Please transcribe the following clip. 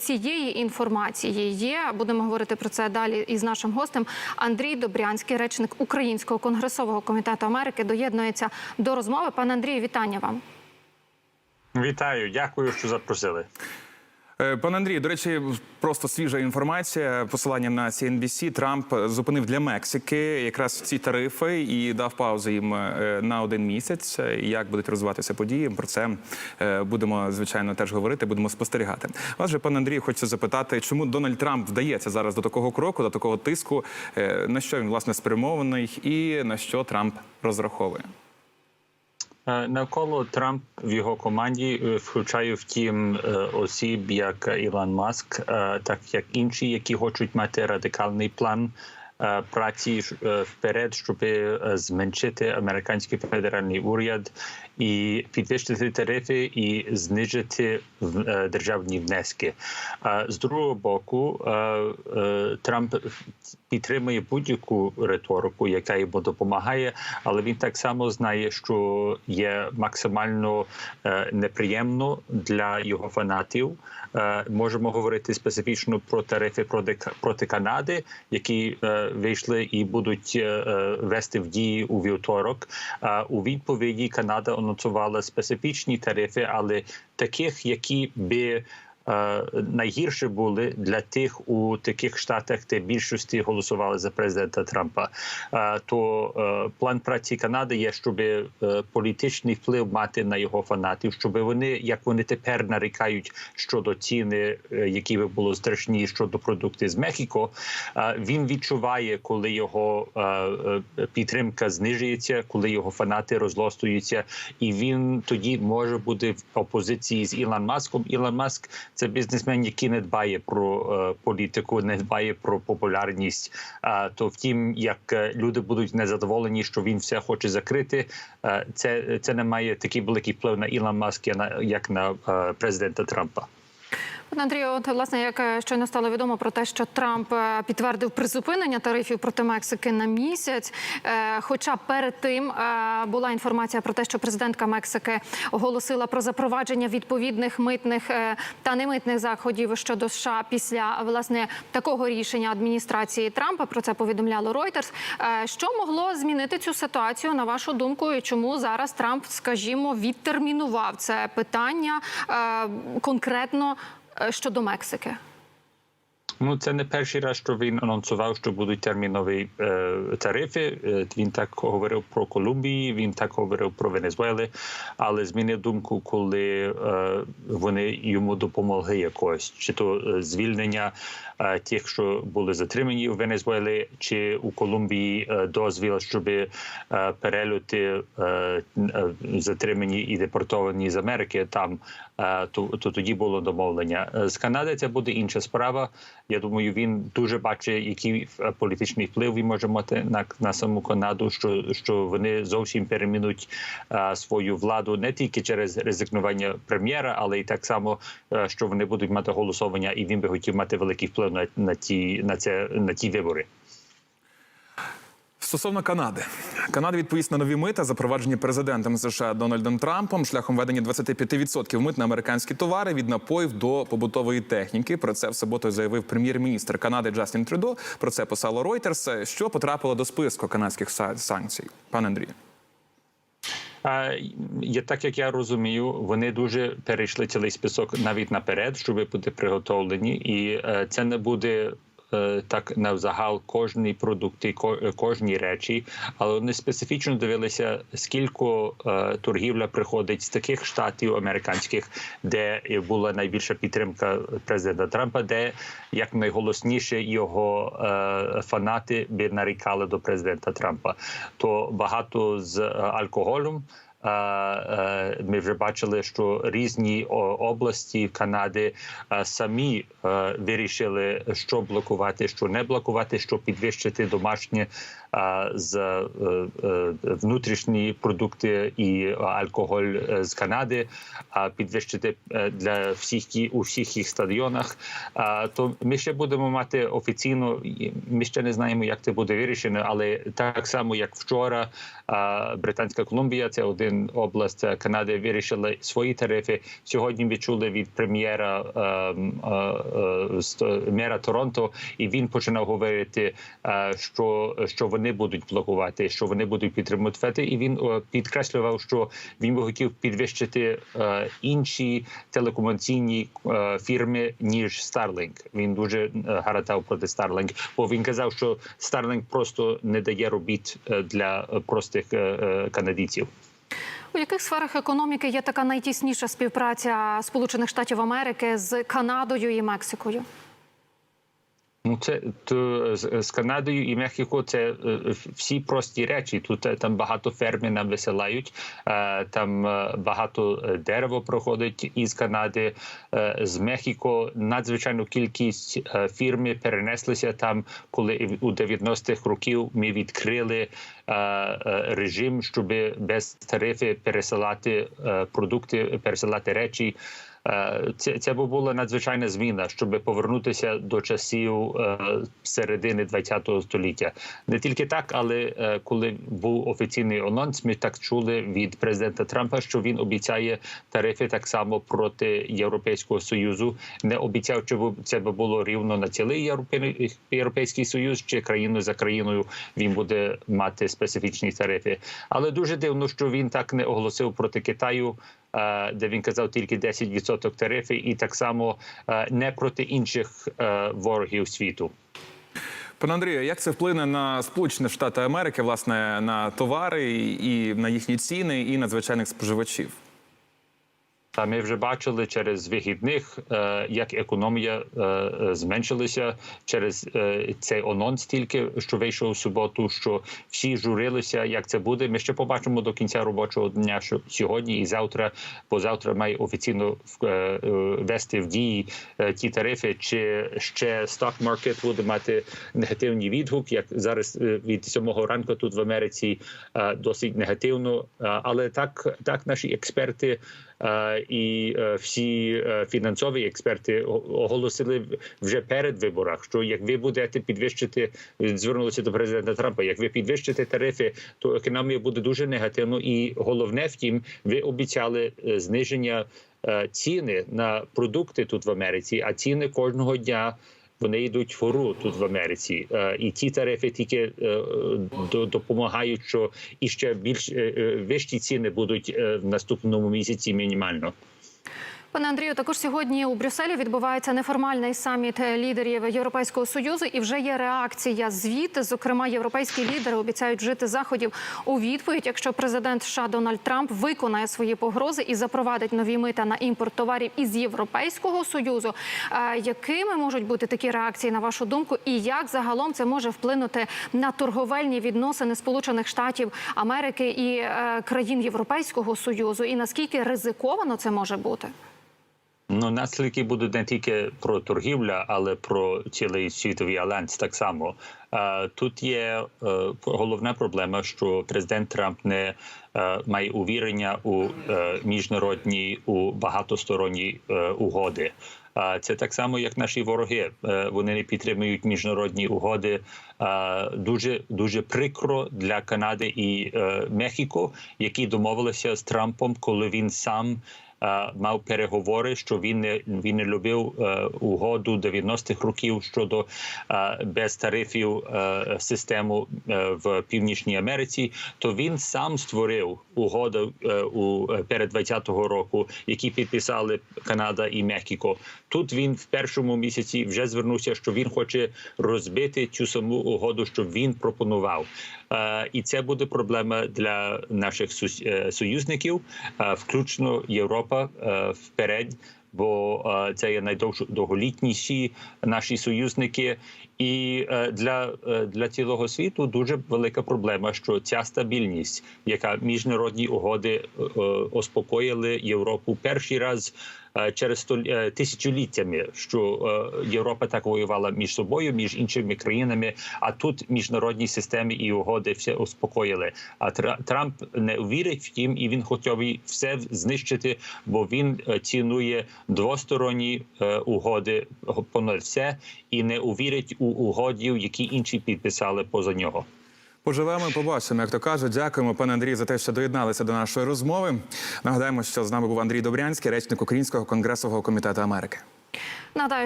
цієї інформації є. Будемо говорити про це далі із нашим гостем. Андрій Добрянський, речник Українського конгресового комітету Америки, доєднується до розмови. Пане Андрію, вітання вам. Вітаю, дякую, що запросили. Е, Пане Андрію, до речі, просто свіжа інформація. Посилання на CNBC. Трамп зупинив для Мексики якраз ці тарифи і дав паузу їм е, на один місяць. Як будуть розвиватися події? Про це е, будемо звичайно теж говорити. Будемо спостерігати. Вас же, пане Андрію, хочу запитати, чому Дональд Трамп вдається зараз до такого кроку, до такого тиску? На що він власне спрямований, і на що Трамп розраховує? Е, Навколо Трамп в його команді е, включає втім е, осіб, як Ілон Маск, так як інші, які хочуть мати радикальний план праці е, вперед, щоб е, зменшити американський федеральний уряд і підвищити тарифи і знижити е, державні внески. З другого боку, е, е, Трамп підтримує будь-яку риторику, яка йому допомагає, але він так само знає, що є максимально е, неприємно для його фанатів. Е, Можемо говорити специфічно про тарифи проти, Канади, які е, вийшли і будуть е, е, вести в дії у вівторок. У відповіді Канада анонсувала специфічні тарифи, але таких, які би е, найгірше були для тих у таких штатах, де більшості голосували за президента Трампа. Е, То е, план праці Канади є, щоб політичний вплив мати на його фанатів, щоб вони, як вони тепер нарікають щодо ціни, які би було страшні щодо продуктів з Мехіко. Він відчуває, коли його підтримка знижується, коли його фанати розлостуються, і він тоді може бути в опозиції з Ілон Маском. Ілон Маск це бізнесмен, який не дбає про е, політику, не дбає про популярність. Е, то втім, як е, люди будуть незадоволені, що він все хоче закрити, це, це не має такий великий вплив на Ілон Маск, як на, президента Трампа. Пане Андрію, от власне, як е, щойно стало відомо про те, що Трамп е, підтвердив призупинення тарифів проти Мексики на місяць. Е, Хоча перед тим була інформація про те, що президентка Мексики оголосила про запровадження відповідних митних та немитних заходів щодо США після власне такого рішення адміністрації Трампа. Про це повідомляло Reuters. Що могло змінити цю ситуацію на вашу думку, і чому зараз Трамп, скажімо, відтермінував це питання конкретно щодо Мексики? Ну, це не перший раз, що він анонсував, що будуть термінові е, тарифи. Е, він так говорив про Колумбії, він так говорив про Венесуели, але змінив думку, коли е, вони йому допомогли якось, чи то е, звільнення е, тих, що були затримані у Венесуелі, чи у Колумбії е, дозвіл, щоб е, перельоти затримані і депортовані з Америки там, то, то тоді було домовлення. З Канади це буде інша справа. Я думаю, він дуже бачить, який е, політичний вплив він може мати на, на саму Канаду, що, що вони зовсім перемінуть а, свою владу не тільки через ризикнування прем'єра, але й так само, а, що вони будуть мати голосування, і він би хотів мати великий вплив на, на ті на це на ті вибори. Стосовно Канади, Канада відповість на нові мита, запроваджені президентом США Дональдом Трампом шляхом введення 25% мит на американські товари від напоїв до побутової техніки. Про це в суботу заявив прем'єр-міністр Канади Джастін Трюдо. Про це писало Reuters, що потрапило до списку канадських санкцій. Пане Андрію. Я так як я розумію, вони дуже перейшли цілий список навіть наперед, щоб бути приготовлені, і е, це не буде. Е, Так навзагал кожні продукти, е, кожні речі, але вони специфічно дивилися, скільки е, торгівля приходить з таких штатів американських, де була найбільша підтримка президента Трампа, де як найголосніше його фанати би нарікали до президента Трампа. То багато з алкоголем. Е, Ми вже бачили, що різні області Канади е, самі е, вирішили, що блокувати, що не блокувати, що підвищити домашнє з е, е, внутрішні продукти і алкоголь е, з Канади, а підвищити для всіх у всіх їх стадіонах. То ми ще будемо мати офіційно. Ми ще не знаємо, як це буде вирішено, але так само як вчора, Британська Колумбія це один область Канади вирішили свої тарифи. Сьогодні ми чули від прем'єра е, е, е, з- мера Торонто, і він починав говорити, що, що вони будуть блокувати, що вони будуть підтримувати ФЕТи. І він е, підкреслював, що він би хотів підвищити е, інші телекомунікаційні е, фірми ніж Starlink. Він дуже гаратав проти Starlink, бо він казав, що Starlink просто не дає робіт для простих канадійців. У яких сферах економіки є така найтісніша співпраця Сполучених Штатів Америки з Канадою і Мексикою? Ну, це то з, Канадою і Мехіко це е, всі прості речі. Тут е, там багато ферми нам висилають. е, Там багато дерева проходить із Канади. З Мехіко надзвичайну кількість фірми перенеслися там, коли у 90-х років ми відкрили режим, щоб без тарифи пересилати е, продукти, пересилати речі. Е, Це, це була надзвичайна зміна, щоб повернутися до часів е, середини ХХ століття. Не тільки так, але е, коли був офіційний анонс, ми так чули від президента Трампа, що він обіцяє тарифи так само проти Європейського союзу. Не обіцяв, бу- це би було рівно на цілий Європей- Європейський союз, чи країну за країною він буде мати специфічні тарифи. Але дуже дивно, що він так не оголосив проти Китаю е, де він казав тільки 10% тарифи, і так само е, не проти інших е, ворогів світу. Пане Андрію, як це вплине на Сполучені Штати Америки, власне, на товари і на їхні ціни, і на звичайних споживачів? Та ми вже бачили через вихідних, е, як економія е, е, зменшилася через цей анонс, тільки що вийшов у суботу. Що всі журилися, як це буде. Ми ще побачимо до кінця робочого дня, що сьогодні і завтра, бо завтра має офіційно е, е, вести в дії ті тарифи, чи ще market буде мати негативний відгук, як зараз від сьомого ранку тут в Америці досить негативно. Але так, так наші експерти. Е, і е, всі е, фінансові експерти оголосили вже перед виборах, що як ви будете підвищити, звернулися до президента Трампа. Як ви підвищите тарифи, то економія буде дуже негативно. І головне, втім, ви обіцяли зниження ціни на продукти тут в Америці, а ціни кожного дня. Вони йдуть вгору тут в Америці, Е, і ті тарифи тільки е, до- допомагають, що і ще більш е, е, вищі ціни будуть е, в наступному місяці мінімально. Пане Андрію, також сьогодні у Брюсселі відбувається неформальний саміт лідерів Європейського союзу, і вже є реакція звіти. Зокрема, європейські лідери обіцяють вжити заходів у відповідь, якщо президент США Дональд Трамп виконає свої погрози і запровадить нові мита на імпорт товарів із Європейського союзу. Е, Якими можуть бути такі реакції на вашу думку, і як загалом це може вплинути на торговельні відносини Сполучених Штатів Америки і е, країн Європейського союзу, і наскільки ризиковано це може бути? Ну наслідки будуть не тільки про торгівля, але про цілий світовий альянс так само. Тут є е, головна проблема, що президент Трамп не е, має увірення у е, міжнародні у багатосторонні угоди. Це так само, як наші вороги. Вони не підтримують міжнародні угоди. Дуже дуже прикро для Канади і Мехіко, які домовилися з Трампом, коли він сам мав переговори, що він не він не любив е, угоду 90-х років щодо без тарифів е, систему е, в Північній Америці. То він сам створив угоду у перед 20-го року, які підписали Канада і Мехіко. Тут він в першому місяці вже звернувся, що він хоче розбити цю саму угоду, що він пропонував. І це буде проблема для наших союзників, включно Європа е, вперед. Бо е, це є найдовголітніші наші союзники, і е, для, для цілого світу дуже велика проблема, що ця стабільність, яка міжнародні угоди успокоїли Європу перший раз через столь- е, тисячоліттями, що е, Європа так воювала між собою, між іншими країнами. А тут міжнародні системи і угоди все успокоїли. А Тра- Трамп не вірить в тім, і він готовий все знищити, бо він е, цінує двосторонні е, угоди понад все і не увірить у угодів, які інші підписали поза нього. Поживемо, і побачимо, як то кажуть. Дякуємо, пане Андрій, за те, що доєдналися до нашої розмови. Нагадаємо, що з нами був Андрій Добрянський, речник Українського конгресового комітету Америки. Нагадаю,